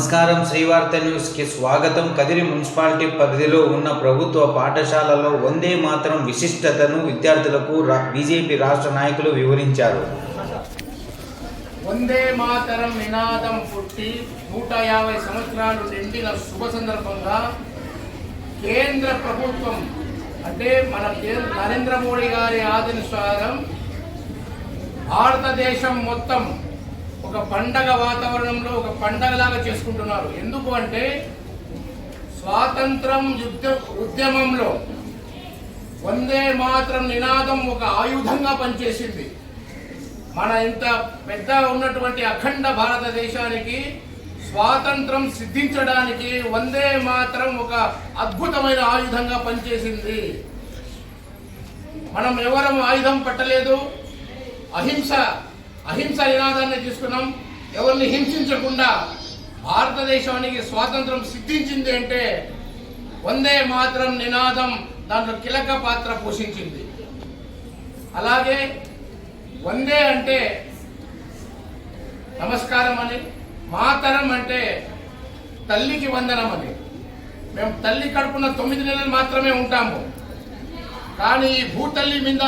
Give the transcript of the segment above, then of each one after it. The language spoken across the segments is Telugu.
నమస్కారం. శ్రీవార్త న్యూస్కి స్వాగతం. కదిరి మున్సిపాలిటీ పరిధిలో ఉన్న ప్రభుత్వ పాఠశాలలో వందే మాత్రం విశిష్టతను విద్యార్థులకు రా- బీజేపీ రాష్ట్ర నాయకులు వివరించారు. వందే మాతరం నినాదం పుట్టి నూట యాభై సంవత్సరాలు నిండిన శుభ సందర్భంగా కేంద్ర ప్రభుత్వం అంటే మన నరేంద్ర మోడీ గారి ఆదేశానుసారం భారతదేశం మొత్తం ఒక పండగ వాతావరణంలో ఒక పండగలాగా చేసుకుంటున్నారు. ఎందుకు అంటే స్వాతంత్రం యుద్ధ ఉద్యమంలో వందే మాత్రం నినాదం ఒక ఆయుధంగా పనిచేసింది. మన ఇంత పెద్ద ఉన్నటువంటి అఖండ భారతదేశానికి స్వాతంత్రం సిద్ధించడానికి వందే మాత్రం ఒక అద్భుతమైన ఆయుధంగా పనిచేసింది. మనం ఎవరం ఆయుధం పట్టలేదు? అహింస అహింస నినాదాన్ని తీసుకున్నాం. ఎవరిని హింసించకుండా భారతదేశానికి స్వాతంత్రం సిద్ధించింది అంటే వందే మాత్రం నినాదం దాంట్లో కీలక పాత్ర పోషించింది. అలాగే వందే అంటే నమస్కారం అని మాతరం అంటే తల్లికి వందనం అని. మేము తల్లి కడుపున తొమ్మిది నెలలు మాత్రమే ఉంటాము. కానీ ఈ భూతల్లి మీద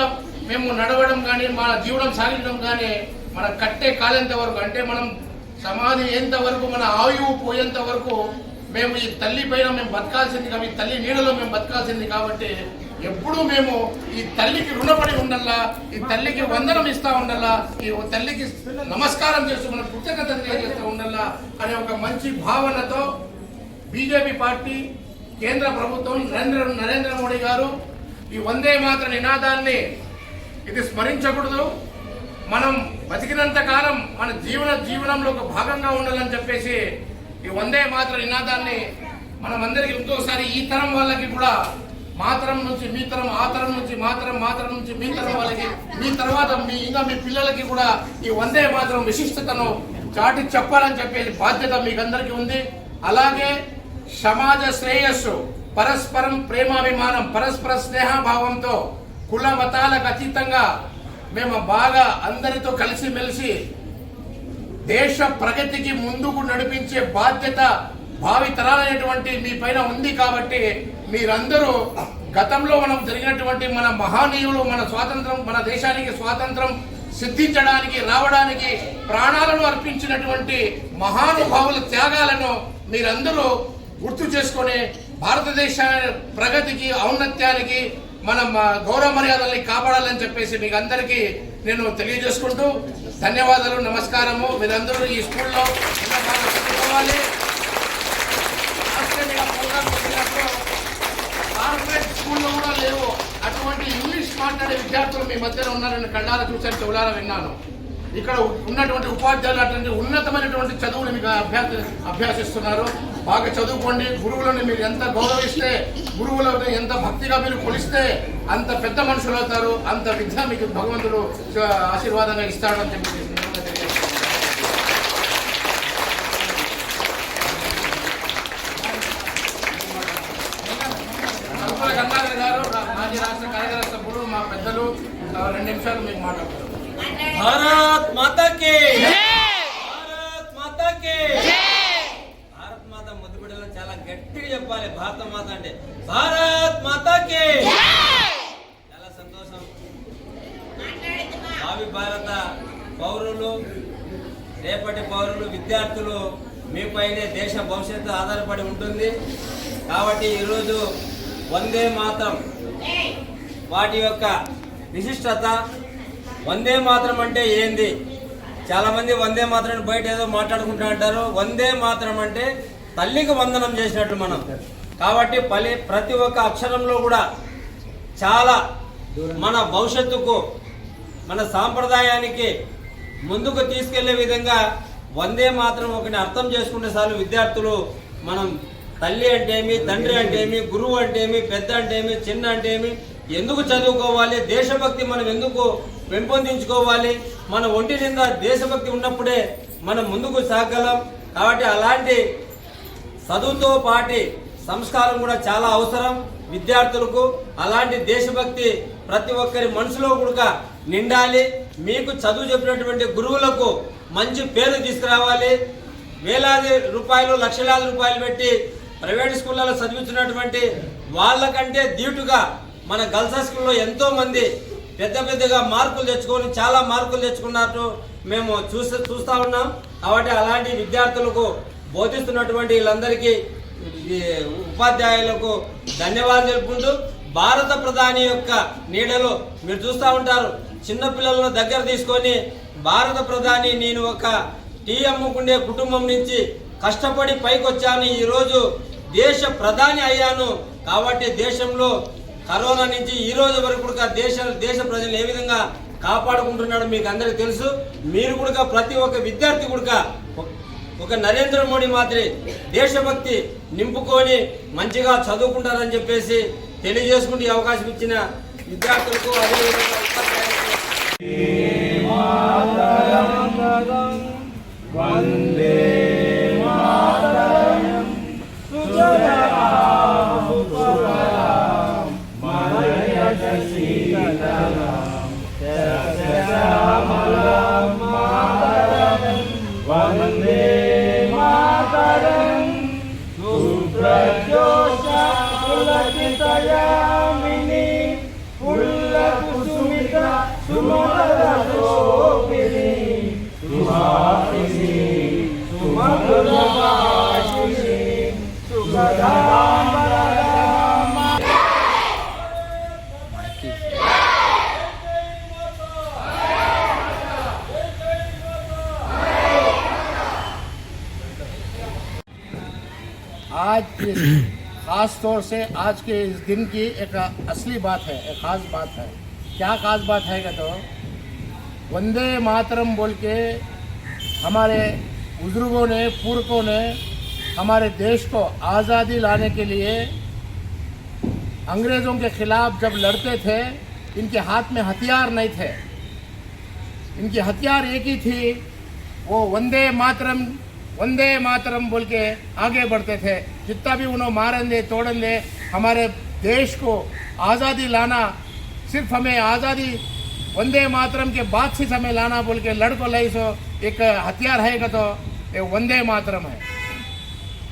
మేము నడవడం కానీ మా జీవనం సాగించడం కానీ మన కట్టే కాలేంత వరకు అంటే మనం సమాధి అయ్యేంత వరకు మన ఆయువు పోయేంత వరకు మేము ఈ తల్లి పైన మేము బతకాల్సింది కాబట్టి ఈ తల్లి నీడలో మేము బతకాల్సింది కాబట్టి ఎప్పుడూ మేము ఈ తల్లికి రుణపడి ఉండాలా ఈ తల్లికి వందనం ఇస్తా ఉండాలా ఈ తల్లికి నమస్కారం చేస్తూ మన కృతజ్ఞత తెలియజేస్తూ ఉండాలా అనే ఒక మంచి భావనతో బీజేపీ పార్టీ కేంద్ర ప్రభుత్వం నరేంద్ర నరేంద్ర మోడీ గారు ఈ వందే మాత్ర నినాదాన్ని ఇది స్మరించకూడదు. మనం బతికినంత కాలం మన జీవన జీవనంలో ఒక భాగంగా ఉండాలని చెప్పేసి ఈ వందే మాత్ర నినాదాన్ని మనం అందరికీ ఇంకోసారి ఈ తరం వాళ్ళకి కూడా మాత్రం నుంచి మీ తరం ఆ తరం నుంచి మాత్రం మాత్రం నుంచి మీ తరం వాళ్ళకి మీ తర్వాత మీ ఇంకా మీ పిల్లలకి కూడా ఈ వందే మాత్రం విశిష్టతను చాటి చెప్పాలని చెప్పేసి బాధ్యత మీకందరికీ ఉంది. అలాగే సమాజ శ్రేయస్సు పరస్పరం ప్రేమాభిమానం పరస్పర స్నేహభావంతో కుల మతాలకు అతీతంగా మేము బాగా అందరితో కలిసిమెలిసి దేశ ప్రగతికి ముందుకు నడిపించే బాధ్యత భావితరాలైనటువంటి మీ పైన ఉంది కాబట్టి మీరందరూ గతంలో మనం జరిగినటువంటి మన మహానీయులు మన స్వాతంత్రం మన దేశానికి స్వాతంత్రం సిద్ధించడానికి రావడానికి ప్రాణాలను అర్పించినటువంటి మహానుభావుల త్యాగాలను మీరందరూ గుర్తు చేసుకొని భారతదేశ ప్రగతికి ఔన్నత్యానికి మనం గౌరవ మర్యాదల్ని కాపాడాలని చెప్పేసి మీకు అందరికీ నేను తెలియజేసుకుంటూ ధన్యవాదాలు నమస్కారము. మీరందరూ ఈ స్కూల్లో కావాలి కార్పొరేట్ స్కూల్లో కూడా లేవు. అటువంటి ఇంగ్లీష్ మాట్లాడే విద్యార్థులు మీ మధ్యన ఉన్నారని కళ్ళారా చూశాను చెవులారా విన్నాను. ఇక్కడ ఉన్నటువంటి ఉపాధ్యాయులు అటువంటి ఉన్నతమైనటువంటి చదువులు మీకు అభ్యాస అభ్యాసిస్తున్నారు. బాగా చదువుకోండి. గురువులను మీరు ఎంత గౌరవిస్తే గురువులను ఎంత భక్తిగా మీరు కొలిస్తే అంత పెద్ద మనుషులు అవుతారు. అంత విద్య మీకు భగవంతుడు ఆశీర్వాదంగా ఇస్తాడని చెప్పి గంగాధర్ గారు మాజీ రాష్ట్ర కార్యదర్శి మా పెద్దలు ఆ, రెండు నిమిషాలు మీకు మాట్లాడతారు భారత్ మాతా కి భారత్ మాతా కి భారత్ మాత ముద్దు బిడ్డలు చాలా గట్టిగా చెప్పాలి. భారత మాత అంటే భారత్ మాతకి. చాలా సంతోషం. భావి భారత పౌరులు రేపటి పౌరులు విద్యార్థులు మీపైనే దేశ భవిష్యత్తు ఆధారపడి ఉంటుంది. కాబట్టి ఈరోజు వందే మాత్రం. వాటి యొక్క విశిష్టత వందే మాత్రం అంటే ఏంది? చాలామంది వందే మాత్రం బయట ఏదో మాట్లాడుకుంటూ అంటారు వందే మాత్రం అంటే తల్లికి వందనం చేసినట్టు మనం. కాబట్టి పలి ప్రతి ఒక్క అక్షరంలో కూడా చాలా మన భవిష్యత్తుకు మన సాంప్రదాయానికి ముందుకు తీసుకెళ్ళే విధంగా వందే మాత్రం ఒకటి అర్థం చేసుకునే చాలు విద్యార్థులు మనం తల్లి అంటే ఏమి తండ్రి అంటేమి గురువు అంటేమి పెద్ద అంటేమి చిన్న అంటేమి ఎందుకు చదువుకోవాలి దేశభక్తి మనం ఎందుకు పెంపొందించుకోవాలి మన ఒంటి నిండా దేశభక్తి ఉన్నప్పుడే మనం ముందుకు సాగలం. కాబట్టి అలాంటి చదువుతో పాటి సంస్కారం కూడా చాలా అవసరం. విద్యార్థులకు అలాంటి దేశభక్తి ప్రతి ఒక్కరి మనసులో కూడా నిండాలి. మీకు చదువు చెప్పినటువంటి గురువులకు మంచి పేరు తీసుకురావాలి. వేలాది రూపాయలు లక్షలాది రూపాయలు పెట్టి ప్రైవేట్ స్కూళ్ళలో చదివించినటువంటి వాళ్ళకంటే దీటుగా మన గర్ల్స్ స్కూల్లో ఎంతోమంది పెద్ద పెద్దగా మార్కులు తెచ్చుకొని చాలా మార్కులు తెచ్చుకున్నట్టు మేము చూసి చూస్తూ ఉన్నాం. కాబట్టి అలాంటి విద్యార్థులకు బోధిస్తున్నటువంటి వీళ్ళందరికీ ఉపాధ్యాయులకు ధన్యవాదాలు తెలుపుకుంటూ భారత ప్రధాని యొక్క నీడలో మీరు చూస్తూ ఉంటారు. చిన్నపిల్లలను దగ్గర తీసుకొని భారత ప్రధాని నేను ఒక టీ అమ్ముకునే కుటుంబం నుంచి కష్టపడి పైకి వచ్చాను ఈరోజు దేశ ప్రధాని అయ్యాను. కాబట్టి దేశంలో కరోనా నుంచి ఈ రోజు వరకు కూడా దేశ దేశ ప్రజలు ఏ విధంగా కాపాడుకుంటున్నాడో మీకు అందరికీ తెలుసు. మీరు కూడా ప్రతి ఒక్క విద్యార్థి కూడా ఒక నరేంద్ర మోడీ మాదిరి దేశభక్తి నింపుకొని మంచిగా చదువుకుంటారని చెప్పేసి తెలియజేసుకుంటే అవకాశం ఇచ్చిన విద్యార్థులకు అదేవిధంగా ఉపాధ్యాయులకు. आज खास तौर से आज के इस दिन की एक असली बात है, एक खास बात है। क्या खास बात है क्या तो वंदे मातरम बोल के हमारे बुज़ुर्गों ने पूर्वों ने हमारे देश को आज़ादी लाने के लिए अंग्रेज़ों के खिलाफ जब लड़ते थे, इनके हाथ में हथियार नहीं थे। इनकी हथियार एक ही थी, वो वंदे मातरम वंदे मातरम बोल के आगे बढ़ते थे। जितना भी उन्होंने मारेंगे तोड़ेंगे हमारे देश को आज़ादी लाना, सिर्फ़ हमें आज़ादी, वंदे मातरम के बाद से हमें लाना बोल के लड़को लाई सो, एक हथियार है तो ये वंदे मातरम है।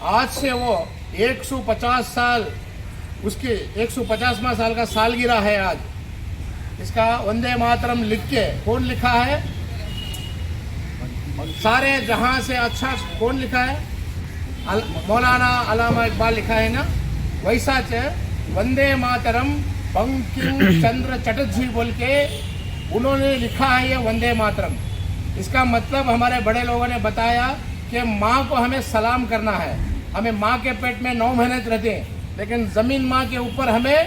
आज से वो 150 साल, उसके 150वां साल का सालगिरह है आज। इसका वंदे मातरम लिख के कौन लिखा है? सारे जहाँ से अच्छा कौन लिखा है? मौलाना अलामा इकबाल लिखा है ना? वैसा च वंदे मातरम बंकिम चंद्र चटर्जी बोल के उन्होंने लिखा है ये वंदे मातरम। इसका मतलब हमारे बड़े लोगों ने बताया कि माँ को हमें सलाम करना है। हमें माँ के पेट में नौ महीने रहते हैं, लेकिन ज़मीन माँ के ऊपर हमें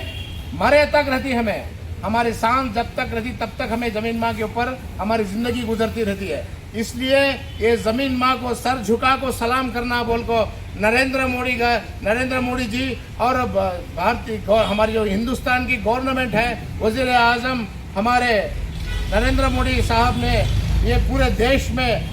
मरे तक रहती हमें। हमारी सांस जब तक रहती, तब तक हमें ज़मीन माँ के ऊपर हमारी ज़िंदगी गुजरती रहती है। इसलिए ये ज़मीन माँ को सर झुका को सलाम करना बोल को नरेंद्र मोदी का, नरेंद्र मोदी जी और भारतीय हमारी जो हिंदुस्तान की गवर्नमेंट है, वज़ीर आज़म, हमारे नरेंद्र मोदी साहब ने ये पूरे देश में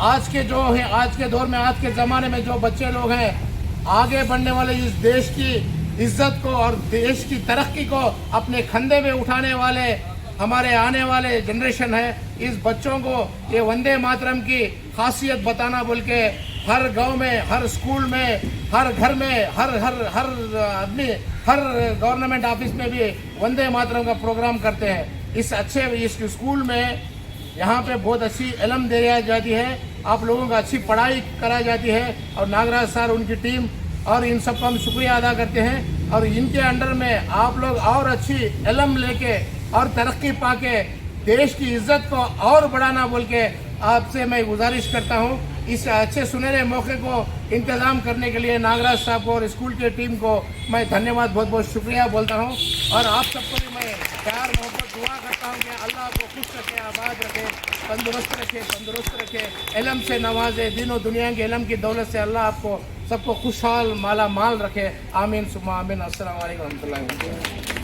आज के जो है, आज के दौर में, आज के ज़माने में जो बच्चे लोग हैं, आगे बढ़ने वाले इस देश की इज़्ज़त को और देश की तरक्की को अपने कंधे में उठाने वाले हमारे आने वाले जनरेशन है। इस बच्चों को ये वंदे मातरम की खासियत बताना बोल के हर गाँव में, हर स्कूल में, हर घर में, हर हर हर आदमी, हर गवर्नमेंट ऑफ़िस में भी वंदे मातरम का प्रोग्राम करते हैं। इस अच्छे, इस स्कूल में यहाँ पे बहुत अच्छी इलम दे जाती है। आप लोगों को अच्छी पढ़ाई कराई जाती है और नागराज सर, उनकी टीम और इन सबका हम शुक्रिया अदा करते हैं। और इनके अंडर में आप लोग और अच्छी इलम लेके और तरक्की पाके देश की इज़्ज़त को और बढ़ाना बोल के आपसे मैं गुजारिश करता हूँ। इस अच्छे सुनहरे मौके को इंतज़ाम करने के लिए नागराज साहब को और स्कूल की टीम को मैं धन्यवाद बहुत बहुत शुक्रिया बोलता हूँ। और आप सबको भी मैं प्यार, मोहब्बत, दुआ करता हूँ कि अल्लाह आपको खुश रखे, आबाद रखे, तंदुरुस्त रखे तंदुरुस्त रखे। इलम से नवाजे, दिनों दुनिया के इलम की दौलत से अल्लाह आपको सबको खुशहाल माला माल रखे। आमीन सुमा आमीन। अस्सलाम वालेकुम रहमतुल्लाहि व बरकातहू